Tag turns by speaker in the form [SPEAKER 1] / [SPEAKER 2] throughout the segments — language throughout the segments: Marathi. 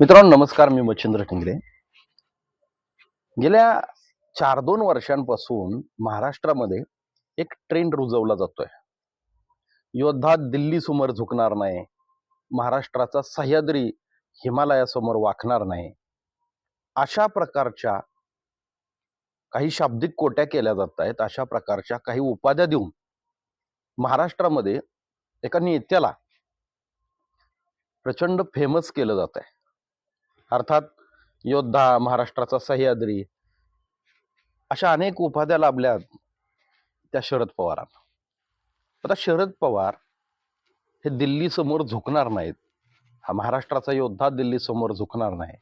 [SPEAKER 1] मित्रांनो नमस्कार मी मच्छिंद्र टिंगरे गेल्या चार दोन वर्षांपासून महाराष्ट्रामध्ये एक ट्रेंड रुजवला जातोय. योद्धा दिल्ली समोर झुकणार नाही महाराष्ट्राचा सह्याद्री हिमालयासमोर वाकणार नाही. अशा प्रकारच्या काही शाब्दिक कोट्या केल्या जात आहेत अशा प्रकारच्या काही उपाध्या देऊन महाराष्ट्रामध्ये एका नेत्याला प्रचंड फेमस केलं जात आहे अर्थात योद्धा महाराष्ट्राचा सह्याद्री अशा अनेक उपाध्या लाभल्या त्या शरद पवारांना. आता शरद पवार हे दिल्लीसमोर झुकणार नाहीत. हा महाराष्ट्राचा योद्धा दिल्लीसमोर झुकणार नाही.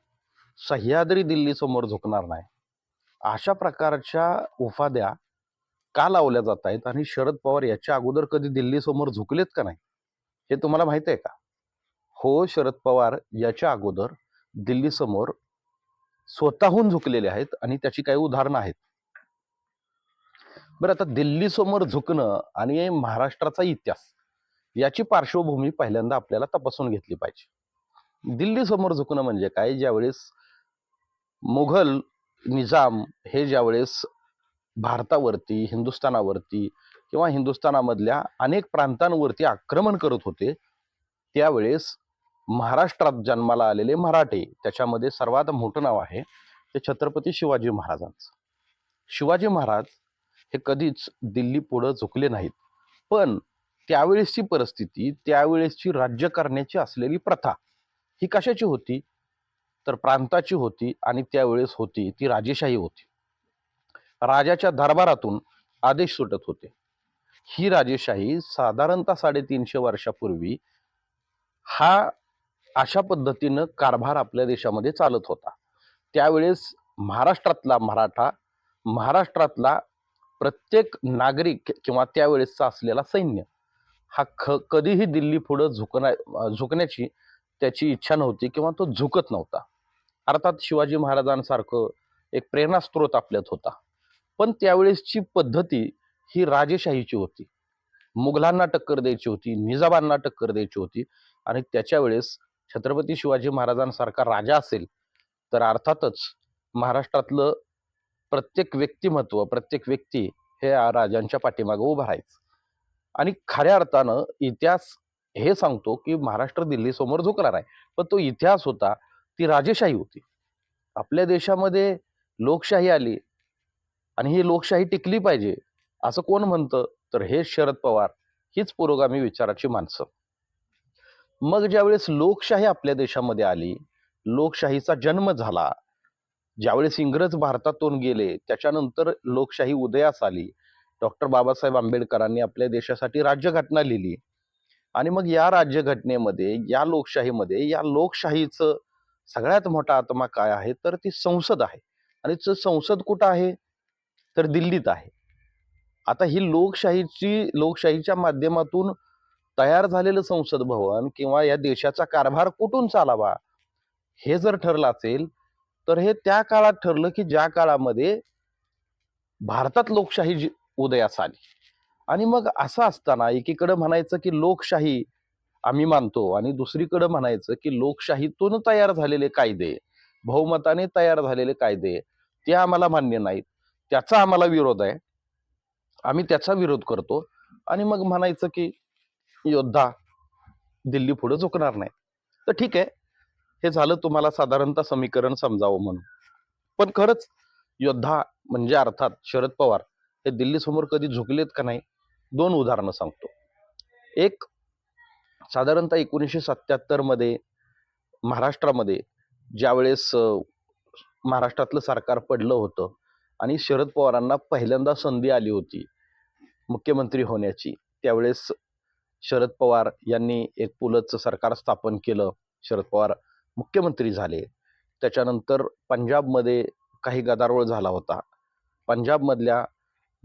[SPEAKER 1] सह्याद्री दिल्लीसमोर झुकणार नाही. अशा प्रकारच्या उपाध्या का लावल्या जात आहेत आणि शरद पवार याच्या अगोदर कधी दिल्लीसमोर झुकलेत का नाही हे तुम्हाला माहीत आहे का? हो शरद पवार याच्या अगोदर दिल्लीसमोर स्वतःहून झुकलेले आहेत आणि त्याची काही उदाहरणं आहेत. बरं आता दिल्लीसमोर झुकणं आणि महाराष्ट्राचा इतिहास याची पार्श्वभूमी पहिल्यांदा आपल्याला तपासून घेतली पाहिजे. दिल्लीसमोर झुकणं म्हणजे काय? ज्यावेळेस मुघल निजाम हे ज्यावेळेस भारतावरती हिंदुस्थानावरती किंवा हिंदुस्थानामधल्या अनेक प्रांतांवरती आक्रमण करत होते त्यावेळेस महाराष्ट्रात जन्माला आलेले मराठे. त्याच्यामध्ये सर्वात मोठं नाव आहे ते छत्रपती शिवाजी महाराजांचं. शिवाजी महाराज हे कधीच दिल्ली पुढं झुकले नाहीत. पण त्यावेळेसची परिस्थिती त्यावेळेसची राज्य करण्याची असलेली प्रथा ही कशाची होती? तर प्रांताची होती आणि त्यावेळेस होती ती राजेशाही होती. राजाच्या दरबारातून आदेश सुटत होते. ही राजेशाही साधारणतः साडेतीनशे वर्षापूर्वी हा अशा पद्धतीनं कारभार आपल्या देशामध्ये चालत होता. त्यावेळेस महाराष्ट्रातला मराठा महाराष्ट्रातला प्रत्येक नागरिक किंवा त्यावेळेसचा असलेला सैन्य हा ख कधीही दिल्ली पुढं झुकण्या झुकण्याची त्याची इच्छा नव्हती किंवा तो झुकत नव्हता. अर्थात शिवाजी महाराजांसारखं एक प्रेरणास्त्रोत आपल्यात होता. पण त्यावेळेसची पद्धती ही राजेशाहीची होती. मुघलांना टक्कर द्यायची होती निजामांना टक्कर द्यायची होती आणि त्याच्या वेळेस छत्रपती शिवाजी महाराजांसारखा राजा असेल तर अर्थातच महाराष्ट्रातलं प्रत्येक व्यक्तिमत्व प्रत्येक व्यक्ती हे या राजांच्या पाठीमागं उभं राहायचं. आणि खऱ्या अर्थानं इतिहास हे सांगतो की महाराष्ट्र दिल्ली समोर झुकणार आहे पण तो इतिहास होता ती राजेशाही होती. आपल्या देशामध्ये लोकशाही आली आणि ही लोकशाही टिकली पाहिजे असं कोण म्हणतं? तर हे शरद पवार हीच पुरोगामी विचाराची माणसं. मग ज्यावेळेस लोकशाही आपल्या देशामध्ये आली लोकशाहीचा जन्म झाला ज्यावेळेस इंग्रज भारतातून गेले त्याच्यानंतर लोकशाही उदयास आली. डॉक्टर बाबासाहेब आंबेडकरांनी आपल्या देशासाठी राज्यघटना लिहिली. आणि मग या राज्यघटनेमध्ये या लोकशाहीमध्ये या लोकशाहीचं सगळ्यात मोठा आत्मा काय आहे? तर ती संसद आहे. आणि संसद कुठं आहे? तर दिल्लीत आहे. आता ही लोकशाहीची लोकशाहीच्या माध्यमातून तयार झालेलं संसद भवन किंवा या देशाचा कारभार कुठून चालावा? हे जर ठरलं असेल तर हे त्या काळात ठरलं की ज्या काळामध्ये भारतात लोकशाही जी- उदयास आली. आणि मग असं असताना एकीकडे म्हणायचं की लोकशाही आम्ही मानतो आणि दुसरीकडे म्हणायचं की लोकशाहीतून तयार झालेले कायदे बहुमताने तयार झालेले कायदे ते आम्हाला मान्य नाहीत. त्याचा आम्हाला विरोध आहे. आम्ही त्याचा विरोध करतो. आणि मग म्हणायचं की योद्धा दिल्ली पुढे झुकणार नाही. तर ठीक आहे. हे झालं तुम्हाला साधारणतः समीकरण समजावं म्हणून. पण खरंच योद्धा म्हणजे अर्थात शरद पवार हे दिल्ली समोर कधी झुकलेत का नाही दोन उदाहरणं सांगतो. एक साधारणतः एकोणीसशे सत्याहत्तरमध्ये महाराष्ट्रामध्ये ज्यावेळेस महाराष्ट्रातलं सरकार पडलं होतं आणि शरद पवारांना पहिल्यांदा संधी आली होती मुख्यमंत्री होण्याची त्यावेळेस शरद पवार यांनी एक पुलतचं सरकार स्थापन केलं. शरद पवार मुख्यमंत्री झाले. त्याच्यानंतर पंजाबमध्ये काही गदारोळ झाला होता. पंजाबमधल्या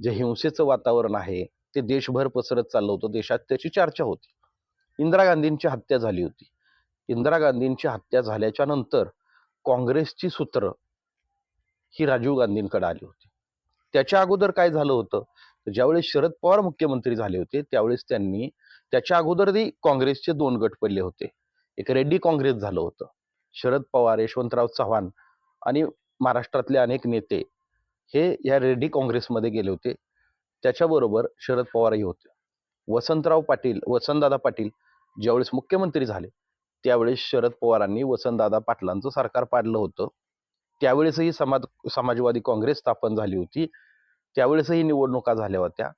[SPEAKER 1] जे हिंसेचं वातावरण आहे ते देशभर पसरत चाललं होतं. देशात त्याची चर्चा होती. इंदिरा गांधींची हत्या झाली होती. इंदिरा गांधींची हत्या झाल्याच्यानंतर काँग्रेसची सूत्र ही राजीव गांधींकडे आली होती. त्याच्या अगोदर काय झालं होतं? ज्यावेळेस शरद पवार मुख्यमंत्री झाले होते त्यावेळेस त्यांनी त्याच्या अगोदरही काँग्रेसचे दोन गट पडले होते. एक रेड्डी काँग्रेस झालं होतं. शरद पवार यशवंतराव चव्हाण आणि महाराष्ट्रातले अनेक नेते हे या रेड्डी काँग्रेसमध्ये गेले होते. त्याच्याबरोबर शरद पवारही होते. वसंतराव पाटील वसंतदादा पाटील ज्यावेळेस मुख्यमंत्री झाले त्यावेळेस शरद पवारांनी वसंतदादा पाटलांचं सरकार पाडलं होतं. त्यावेळेसही समाज समाजवादी काँग्रेस स्थापन झाली होती. त्यावेळेसही निवडणुका झाल्या होत्या.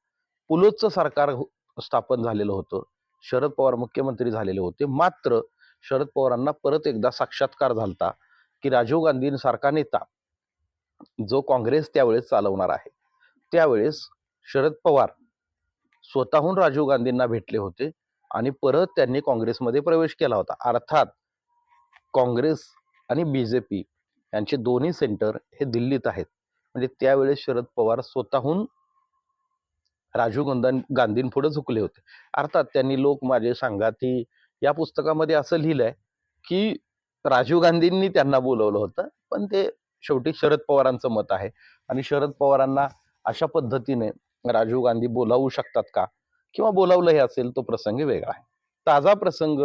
[SPEAKER 1] पुलोचं सरकार हो, स्थापन झालेलं होतं. शरद पवार मुख्यमंत्री झालेले होते. मात्र शरद पवारांना परत एकदा साक्षात्कार झालता की राजीव गांधींसारखा नेता जो काँग्रेस त्यावेळेस चालवणार आहे. त्यावेळेस शरद पवार स्वतःहून राजीव गांधींना भेटले होते आणि परत त्यांनी काँग्रेसमध्ये प्रवेश केला होता. अर्थात काँग्रेस आणि बी जे पी यांचे दोन्ही सेंटर हे दिल्लीत आहेत. म्हणजे त्यावेळेस शरद पवार स्वतःहून राजीव गांधी गांधींपुढे झुकले होते. अर्थात त्यांनी लोक माझे सांगाती या पुस्तकामध्ये असं लिहिलंय की राजीव गांधींनी त्यांना बोलवलं होतं पण ते शेवटी शरद पवारांचं मत आहे. आणि शरद पवारांना अशा पद्धतीने राजीव गांधी बोलावू शकतात का? किंवा बोलावलंही असेल तो प्रसंग वेगळा आहे. ताजा प्रसंग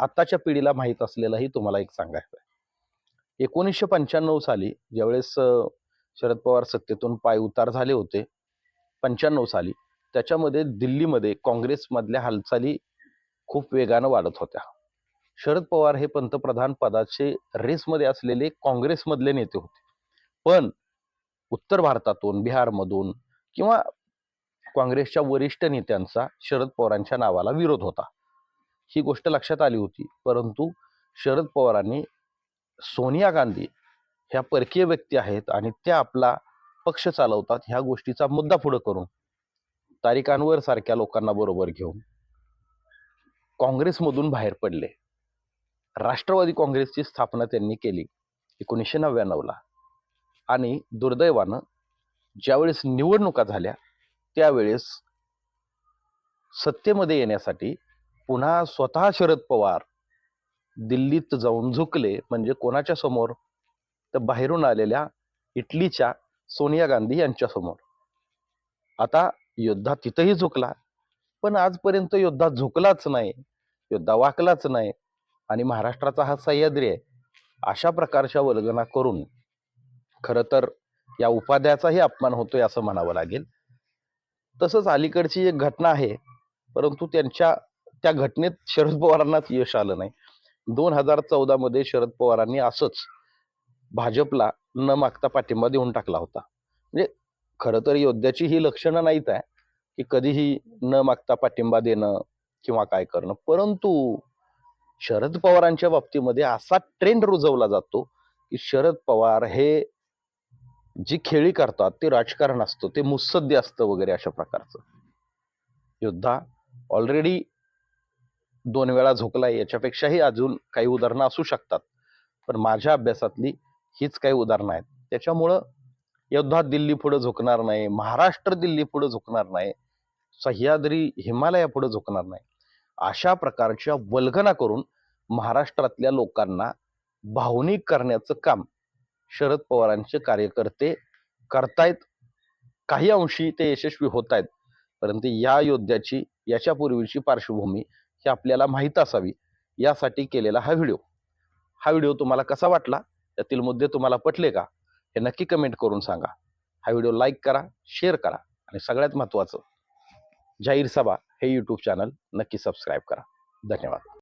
[SPEAKER 1] आताच्या पिढीला माहीत असलेलाही तुम्हाला एक सांगायचं आहे एकोणीसशे पंच्याण्णव साली ज्यावेळेस शरद पवार सत्तेतून पाय उतार झाले होते पंच्याण्णव साली त्याच्यामध्ये दिल्लीमध्ये काँग्रेसमधल्या हालचाली खूप वेगानं वाढत होत्या. शरद पवार हे पंतप्रधान पदाचे रेसमध्ये असलेले काँग्रेसमधले नेते होते. पण उत्तर भारतातून बिहारमधून किंवा काँग्रेसच्या वरिष्ठ नेत्यांचा शरद पवारांच्या नावाला विरोध होता. ही गोष्ट लक्षात आली होती. परंतु शरद पवारांनी सोनिया गांधी ह्या परकीय व्यक्ती आहेत आणि त्या आपला पक्ष चालवतात ह्या गोष्टीचा मुद्दा पुढे करून. तारिक अनवर सारख्या लोकांना बरोबर घेऊन काँग्रेसमधून बाहेर पडले. राष्ट्रवादी काँग्रेसची स्थापना त्यांनी केली एकोणीसशे नव्याण्णवला. आणि दुर्दैवानं ज्यावेळेस निवडणुका झाल्या त्यावेळेस सत्तेमध्ये येण्यासाठी पुन्हा स्वतः शरद पवार दिल्लीत जाऊन झुकले. म्हणजे कोणाच्या समोर? तर बाहेरून आलेल्या इटलीच्या सोनिया गांधी यांच्यासमोर आता योद्धा तिथंही झुकला. पण आजपर्यंत योद्धा झुकलाच नाही. योद्धा वाकलाच नाही. आणि महाराष्ट्राचा हा सह्याद्री आहे. अशा प्रकारच्या वल्गना करून खरं तर या उपाध्याचाही अपमान होतोय असं म्हणावं लागेल. तसंच अलीकडची एक घटना आहे. परंतु त्यांच्या त्या घटनेत शरद पवारांनाच यश आलं नाही. दोन हजार चौदा मध्ये शरद पवारांनी असंच भाजपला न मागता पाठिंबा देऊन टाकला होता. म्हणजे खरं तर योद्ध्याची ही लक्षणं नाहीत आहे की कधीही न मागता पाठिंबा देणं किंवा काय करणं. परंतु शरद पवारांच्या बाबतीमध्ये असा ट्रेंड रुजवला जातो की शरद पवार हे जी खेळी करतात ते राजकारण असतं ते मुत्सद्य असतं वगैरे अशा प्रकारचं. योद्धा ऑलरेडी दोन वेळा झोकलाय याच्यापेक्षाही अजून काही उदाहरणं असू शकतात. पण माझ्या अभ्यासातली हीच काही उदाहरणं आहेत. त्याच्यामुळं योद्धा दिल्ली पुढे झुकणार नाही महाराष्ट्र दिल्ली पुढे झुकणार नाही सह्याद्री हिमालया पुढे झुकणार नाही. अशा प्रकारच्या वल्गना करून महाराष्ट्रातल्या लोकांना भावनिक करण्याचं काम शरद पवारांचे कार्यकर्ते करतायत. काही अंशी ते यशस्वी होत आहेत परंतु या योद्ध्याची याच्यापूर्वीची पार्श्वभूमी ही आपल्याला माहीत असावी यासाठी केलेला हा व्हिडिओ. हा व्हिडिओ तुम्हाला कसा वाटला? यातील मुद्दे तुम्हाला पटले का? हे नक्की कमेंट करून सांगा. हा व्हिडिओ लाईक करा शेअर करा आणि सगळ्यात महत्त्वाचं जाहीर सभा हे यूट्यूब चॅनल नक्की सबस्क्राईब करा. धन्यवाद.